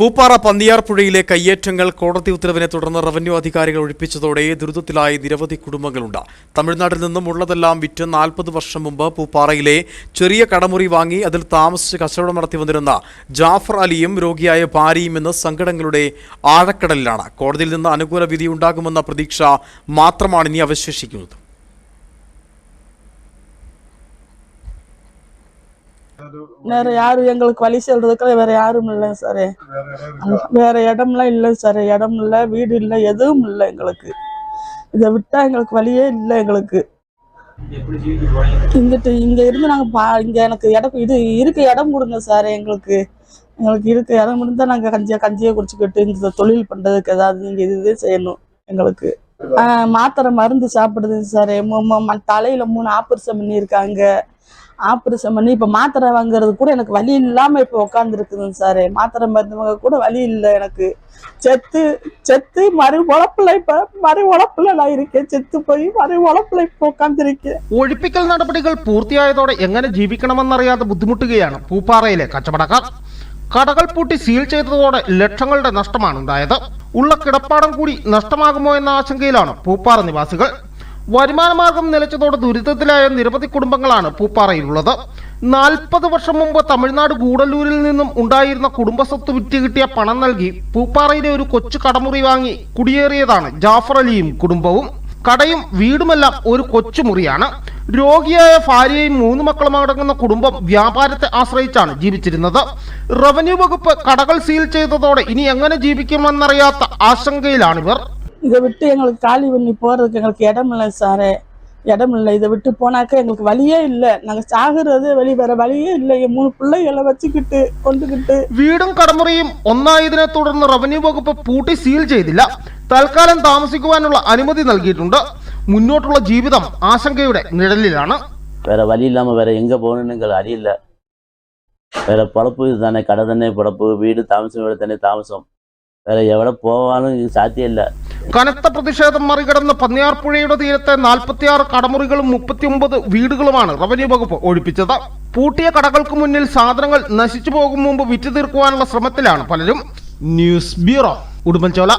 പൂപ്പാറ പന്തിയാർപ്പുഴയിലെ കയ്യേറ്റങ്ങൾ കോടതി ഉത്തരവിനെ തുടർന്ന് റവന്യൂ അധികാരികൾ ഒഴിപ്പിച്ചതോടെ ദുരിതത്തിലായി നിരവധി കുടുംബങ്ങളുണ്ട്. തമിഴ്നാട്ടിൽ നിന്നും ഉള്ളതെല്ലാം വിറ്റ് നാൽപ്പത് വർഷം മുമ്പ് പൂപ്പാറയിലെ ചെറിയ കടമുറി വാങ്ങി അതിൽ താമസിച്ച് കച്ചവടം നടത്തി വന്നിരുന്ന ജാഫർ അലിയും രോഗിയായ ഭാര്യയും ഇന്ന് സങ്കടങ്ങളുടെ ആഴക്കടലിലാണ്. കോടതിയിൽ നിന്ന് അനുകൂല വിധി ഉണ്ടാകുമെന്ന പ്രതീക്ഷ മാത്രമാണ് ഇനി അവശേഷിക്കുന്നത്. வேற யாரும் எங்களுக்கு வழி சொல்றதுக்கு வேற யாரும் இல்லை சார். வேற இடம்லாம் இல்லை சார் இடம் இல்லை வீடு இல்லை எதுவும் இல்லை எங்களுக்கு. இதை விட்டா எங்களுக்கு வழியே இல்லை எங்களுக்கு. இங்கிட்டு இங்க இருந்து நாங்க பா இங்க எனக்கு இடம் இது இருக்க இடம் கொடுங்க சார் எங்களுக்கு. எங்களுக்கு இருக்க இடம் இருந்தா நாங்க கஞ்சியா கஞ்சியை குடிச்சுக்கிட்டு இந்த தொழில் பண்றதுக்கு ஏதாவது நீங்க இது இது செய்யணும் எங்களுக்கு. மாத்திரை மருந்து சாப்பிடுது சார். தலையில மூணு ஆபரேஷன் பண்ணியிருக்காங்க. ஆப்ரேஷன் பண்ணி இப்போ மாத்திரை வாங்குறது கூட எனக்கு வழி இல்லாமல் இப்போ உட்காந்துருக்குதுங்க சார் மாத்திரை மருந்து வாங்க கூட வழி இல்லை எனக்கு செத்து செத்து மறு உழப்புல இப்போ மறு உழப்புல நான் இருக்கேன் செத்து போய் மறு உழப்புல இப்போ உட்காந்துருக்கேன் ഒഴിപ്പിക്കൽ നടപടികൾ പൂർത്തിയായതോടെ എങ്ങനെ ജീവിക്കണമെന്നറിയാതെ ബുദ്ധിമുട്ടുകയാണ് പൂപ്പാറയിലെ കച്ചവടക്കാർ കടകൾ പൂട്ടി സീൽ ചെയ്തതോടെ ലക്ഷങ്ങളുടെ നഷ്ടമാണ് ഉണ്ടായത് ഉള്ള കിടപ്പാടം കൂടി നഷ്ടമാകുമോ എന്ന ആശങ്കയിലാണ് പൂപ്പാറ നിവാസികൾ വരുമാനമാർഗം നിലച്ചതോടെ ദുരിതത്തിലായ നിരവധി കുടുംബങ്ങളാണ് പൂപ്പാറയിലുള്ളത്. നാൽപ്പത് വർഷം മുമ്പ് തമിഴ്നാട് ഗൂഡല്ലൂരിൽ നിന്നും ഉണ്ടായിരുന്ന കുടുംബസ്വത്ത് വിറ്റ് കിട്ടിയ പണം നൽകി പൂപ്പാറയിലെ ഒരു കൊച്ചു കടമുറി വാങ്ങി കുടിയേറിയതാണ് ജാഫർ അലിയും കുടുംബവും. കടയും വീടുമെല്ലാം ഒരു കൊച്ചുമുറിയാണ്. രോഗിയായ ഭാര്യയും മൂന്ന് മക്കളും അടങ്ങുന്ന കുടുംബം വ്യാപാരത്തെ ആശ്രയിച്ചാണ് ജീവിച്ചിരുന്നത്. റവന്യൂ വകുപ്പ് കടകൾ സീൽ ചെയ്തതോടെ ഇനി എങ്ങനെ ജീവിക്കുമെന്നറിയാത്ത ആശങ്കയിലാണിവർ. இதை விட்டு எங்களுக்கு காலி பண்ணி போகிறதுக்கு எங்களுக்கு இடம் இல்லை சார். இடம் இல்லை இதை விட்டு போனாக்க எங்களுக்கு வழியே இல்லை. நாங்கள் சாகுறது வழி வேற வழியே இல்லை. என் மூணு பிள்ளைகளை வச்சுக்கிட்டு கொண்டுகிட்டு വീടും കടമുറിയും ഒന്നായതിനെ തുടർന്ന് റവന്യൂ വകുപ്പ് പൂട്ടി സീൽ ചെയ്തില്ല. തൽക്കാലം താമസിക്കുവാനുള്ള അനുമതി നൽകിയിട്ടുണ്ട്. മുന്നോട്ടുള്ള ജീവിതം ആശങ്കയുടെ നിഴലിലാണ്. வேற வழி இல்லாமல் வேற எங்கே போகணும்னு எங்களுக்கு அறியல வேற பழப்பு தானே கடை தானே பழப்பு வீடு தாமசம் வீடு தானே தாமசம் வேற எவ்வளோ போவாலும் சாத்தியம் இல்லை കനത്ത പ്രതിഷേധം മറികടന്ന് പന്നിയാർപ്പുഴയുടെ തീരത്തെ നാൽപ്പത്തിയാറ് കടമുറികളും മുപ്പത്തിയൊമ്പത് വീടുകളുമാണ് റവന്യൂ വകുപ്പ് ഒഴിപ്പിച്ചത്. പൂട്ടിയ കടകൾക്ക് മുന്നിൽ സാധനങ്ങൾ നശിച്ചു പോകും മുമ്പ് വിറ്റു തീർക്കുവാനുള്ള ശ്രമത്തിലാണ് പലരും. News bureau Udumbanchola.